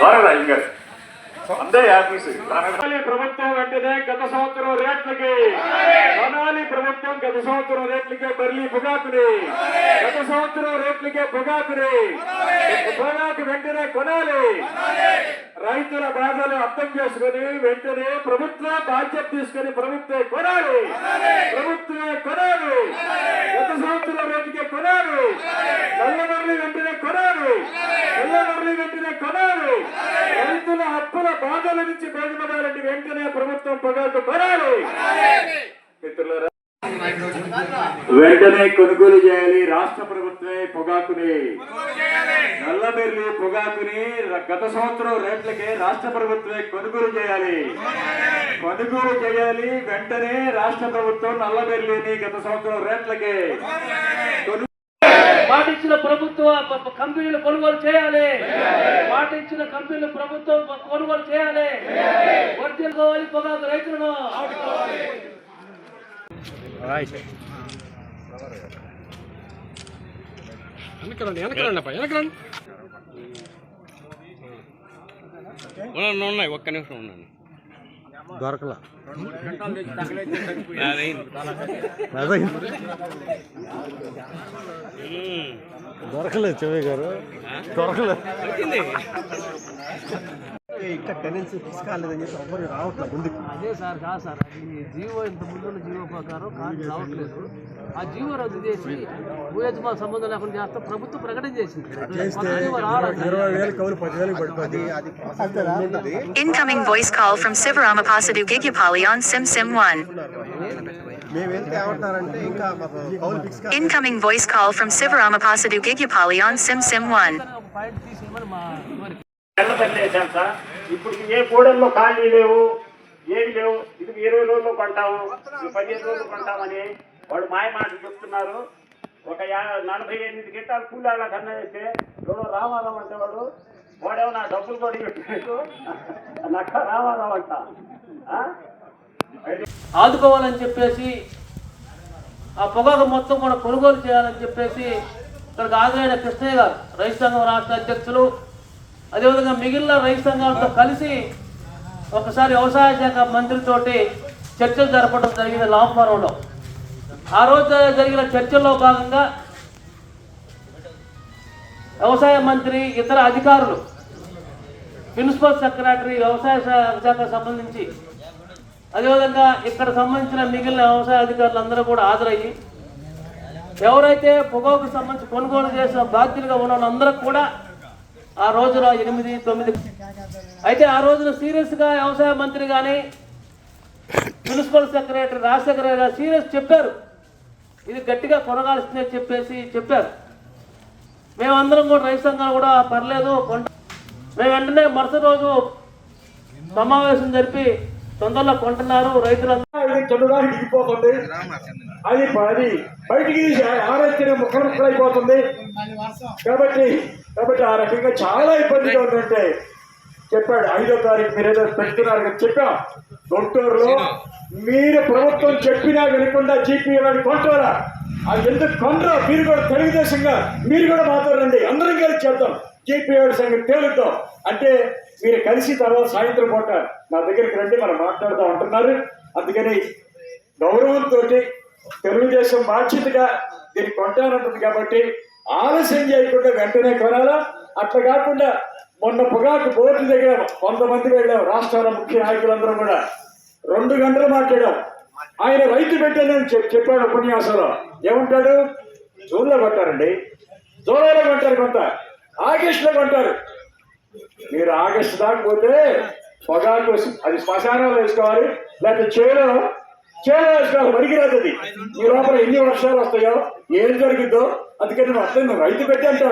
వరదా ఇంకా అందే ఆఫీసు కొనాలి ప్రభుత్వం వెంటనే గత సంవత్సరం రేట్లకి కొనాలి ప్రభుత్వం గత సంవత్సరం రేట్లకే బర్లీ పొగాకుని గత సంవత్సరం రేట్లకే పొగాకుని పొగాకు వెంటనే కొనాలి రైతుల బాధలు అర్థం చేసుకుని వెంటనే ప్రభుత్వం బాధ్యత తీసుకుని ప్రభుత్వే కొనాలి ప్రభుత్వమే కొనాలి గత సంవత్సరం రేట్లకే కొనాలి నల్లమర్రి వెంటనే కొనాలి. రైతుల హక్కుల బాధల నుంచి బయటపడాలంటే వెంటనే ప్రభుత్వం పొగాకు కొనాలి. మిత్రులారా వెంటనే కొనుగోలు చేయాలి రాష్ట్ర ప్రభుత్వమే పొగాకుని. నల్లబెర్లి పొగాకుని గత సంవత్సరం రేట్లకే రాష్ట్ర ప్రభుత్వమే కొనుగోలు చేయాలి. కొనుగోలు చేయాలి వెంటనే రాష్ట్ర ప్రభుత్వం నల్లబెర్లిని గత సంవత్సరం రేట్లకే కొను- మాట ఇచ్చిన ప్రభుత్వ ప- ప- కంపెనీలు కొనుగోలు చేయాలి. మాట ఇచ్చిన కంపెనీలు ప్రభుత్వం కొనుగోలు చేయాలి. వర్తిల్కోవాలి పొగాకు రైతులను. వెనకరండి వెనకరండి అప్ప వెనకరండి ఉన్నాయి ఉన్నాయి ఒక్క నిమిషం ఉన్నాను దొరకలా. దొరకలేదు చెవి గారు. దొరకలేదు ఇంకా టెనెన్సీ తీసుకోలేదని చెప్పి ఎవరు రావట్లేదు ముందుకు అదే సార్ కాదు సార్ ఈ జీవో ఇంత ముందున్న జీవో ప్రకారం కార్డు రావట్లేదు ఆ జీవో రద్దు చేసి భూయజమా సంబంధం లేకుండా చేస్తే ప్రభుత్వం ప్రకటన చేసింది చేస్తే కొత్త జీవో రావడం ఇరవై వేలు కవులు పదివేలు పడిపోతుంది Incoming voice call from Sivaramapasadu Gigupali on Sim Sim 1. మేము వెళ్తే ఏమంటారంటే ఇంకా మాకు కవులు fix Incoming voice call from Sivaramapasadu Gigupali on Sim Sim 1. ఒక పాయింట్ తీసేయమని మా కోరిక తెల్లబెట్టేశాం సార్. ఇప్పుడు ఏ కూడల్లో ఖాళీ లేవు ఏమి లేవు. ఇది ఇరవై రోజులు కొంటాము పదిహేను రోజులు కొంటామని వాడు మాయ మాటలు చెప్తున్నారు. ఒక నలభై ఎనిమిది గిట్టాలు కూలాళ్ళ కన్నా వేస్తే ఎవడో రామారావు అంటే వాడు వాడేమో నా డబ్బులు కూడా పెట్టాడు నక్క రామారావు అంట. ఆదుకోవాలని చెప్పేసి ఆ పొగాకు మొత్తం కూడా కొనుగోలు చేయాలని చెప్పేసి ఇక్కడికి ఆగ్రహణ కృష్ణయ్య గారు రైతు సంఘం రాష్ట్ర అధ్యక్షులు అదేవిధంగా మిగిలిన రైతు సంఘాలతో కలిసి ఒకసారి వ్యవసాయ శాఖ మంత్రితోటి చర్చలు జరపడం జరిగింది లాంఫారంలో ఆ రోజు జరిగిన చర్చల్లో భాగంగా వ్యవసాయ మంత్రి ఇతర అధికారులు ప్రిన్సిపల్ సెక్రటరీ వ్యవసాయ శాఖ శాఖకు సంబంధించి అదేవిధంగా ఇక్కడ సంబంధించిన మిగిలిన వ్యవసాయ అధికారులు అందరూ కూడా హాజరయ్యి ఎవరైతే పొగోకు సంబంధించి కొనుగోలు చేసిన బాధ్యులుగా ఉన్న వాళ్ళందరూ కూడా ఆ రోజున ఎనిమిది తొమ్మిది. అయితే ఆ రోజున సీరియస్గా వ్యవసాయ మంత్రి కానీ మున్సిపల్ సెక్రటరీ రాజశేఖర గారు సీరియస్ చెప్పారు. ఇది గట్టిగా కొనగాల్సిందే చెప్పేసి చెప్పారు. మేమందరం కూడా రైతు సంఘాలు కూడా పర్లేదు కొంట మేము వెంటనే మరుసటి రోజు సమావేశం జరిపి తొందరలో కొంటున్నారు రైతులందరూ. ఇది అది అది బయటికి ఆరోగ్యం ముక్కలు అయిపోతుంది కాబట్టి కాబట్టి ఆ రకంగా చాలా ఇబ్బందిగా ఉందంటే చెప్పాడు ఐదో తారీఖు మీరు ఏదో పెడుతున్నారు కదా చెప్పాం. గుంటూరులో మీరు ప్రభుత్వం చెప్పినా వినకుండా జీపీఎల్ కొంటారా అది ఎందుకు కొనరా? మీరు కూడా తెలుగుదేశంగా మీరు కూడా మాతో రండి. అందరం కలిసి చేద్దాం. జీపీఎల్ సంగతి తేలుద్దాం. అంటే మీరు కలిసి తర్వాత సాయంత్రం పూట నా దగ్గరికి రండి మనం మాట్లాడుతూ ఉంటున్నారు అందుకని గౌరవంతో తెలుగుదేశం బాధ్యతగా దీన్ని కొంటానంటుంది కాబట్టి ఆలస్యం చేయకుండా వెంటనే కొనాలా? అట్లా కాకుండా మొన్న పొగాకు బోర్డు దగ్గర కొంతమంది వెళ్ళాం రాష్ట్రాల ముఖ్య నాయకులందరూ కూడా. రెండు గంటలు మాట్లాడాం. ఆయన రైతు పెట్టానని చెప్ చెప్పాడు ఉపన్యాసంలో. ఏమంటాడు? జూన్లో కొంటారండి. జూలైలో కొంటారు కొంత. ఆగస్టులో కొంటారు. మీరు ఆగస్టు దాకా పోతే పొగాకు అది శ్మశానాలు వేసుకోవాలి లేకపోతే చేలో చేలో అడిగిరాదు ఈ లోపల ఎన్ని వర్షాలు వస్తాయో ఏం జరిగిద్దో అందుకని నువ్వు అర్థం రైతు పెట్టి అంటావు